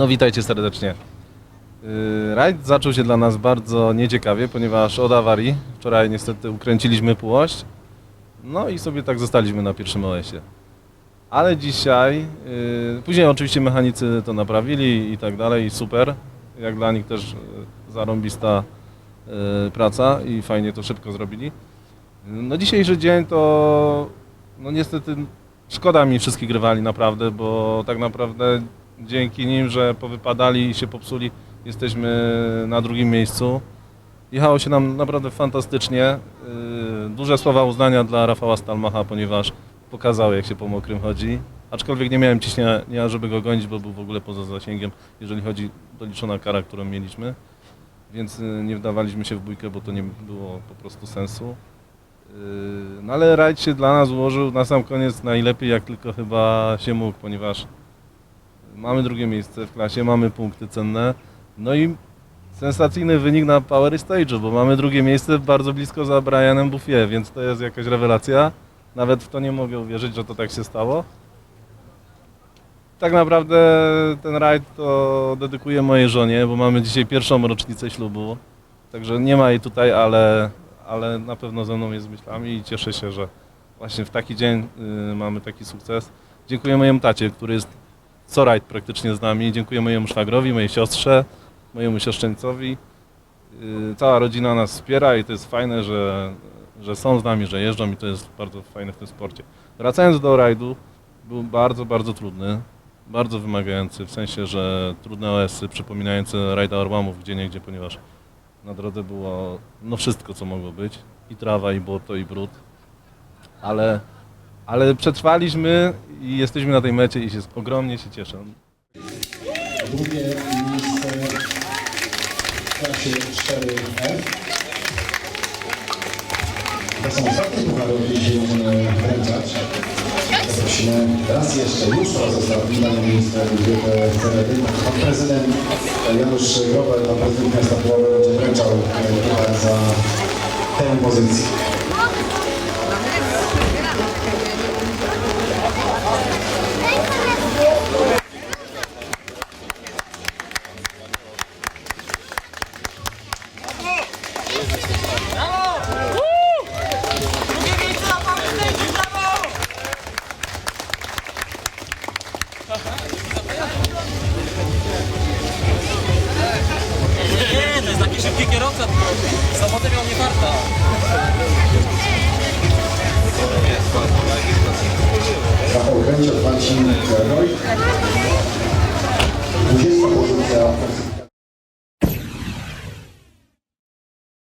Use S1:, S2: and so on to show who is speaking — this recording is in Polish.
S1: No witajcie serdecznie. Yy, Rajd zaczął się dla nas bardzo nieciekawie, ponieważ od awarii wczoraj niestety ukręciliśmy półość. No i sobie tak zostaliśmy na pierwszym OS-ie. Ale dzisiaj, yy, później oczywiście mechanicy to naprawili i tak dalej, i super. Jak dla nich też yy, zarąbista yy, praca i fajnie to szybko zrobili. No dzisiejszy dzień to, no niestety szkoda mi wszystkich rywali naprawdę, bo tak naprawdę dzięki nim, że powypadali i się popsuli, jesteśmy na drugim miejscu. Jechało się nam naprawdę fantastycznie. Yy, Duże słowa uznania dla Rafała Stalmacha, ponieważ pokazał jak się po mokrym chodzi. Aczkolwiek nie miałem ciśnienia, żeby go gonić, bo był w ogóle poza zasięgiem, jeżeli chodzi doliczona kara, którą mieliśmy. Więc yy, nie wdawaliśmy się w bójkę, bo to nie było po prostu sensu. Yy, No ale rajd się dla nas ułożył na sam koniec najlepiej jak tylko chyba się mógł, ponieważ mamy drugie miejsce w klasie, mamy punkty cenne. No i sensacyjny wynik na Power Stage'u, bo mamy drugie miejsce bardzo blisko za Brianem Buffie, więc to jest jakaś rewelacja. Nawet w to nie mogę uwierzyć, że to tak się stało. Tak naprawdę ten rajd to dedykuję mojej żonie, bo mamy dzisiaj pierwszą rocznicę ślubu. Także nie ma jej tutaj, ale, ale na pewno ze mną jest z myślami i cieszę się, że właśnie w taki dzień y, mamy taki sukces. Dziękuję mojemu tacie, który jest co rajd praktycznie z nami. Dziękuję mojemu szwagrowi, mojej siostrze, mojemu siostrzeńcowi. Y, Cała rodzina nas wspiera i to jest fajne, że, że są z nami, że jeżdżą i to jest bardzo fajne w tym sporcie. Wracając do rajdu, był bardzo, bardzo trudny, bardzo wymagający, w sensie, że trudne OS-y przypominające rajda Orłamów gdzie niegdzie, ponieważ na drodze było no wszystko, co mogło być. I trawa, i błoto, i brud. Ale, ale przetrwaliśmy i jesteśmy na tej mecie i się ogromnie się cieszę.
S2: Drugie miejsce w klasie 4F. To są ostatnie puchary, o których się możemy wręczać. Zaprosimy raz jeszcze, już raz ostatni, na miejsce grupy CRD. Pan prezydent Janusz Grobel, pan prezydent miasta Puławy będzie wręczał e, puchar za tę pozycję. очень дорогой. Здесь похоже на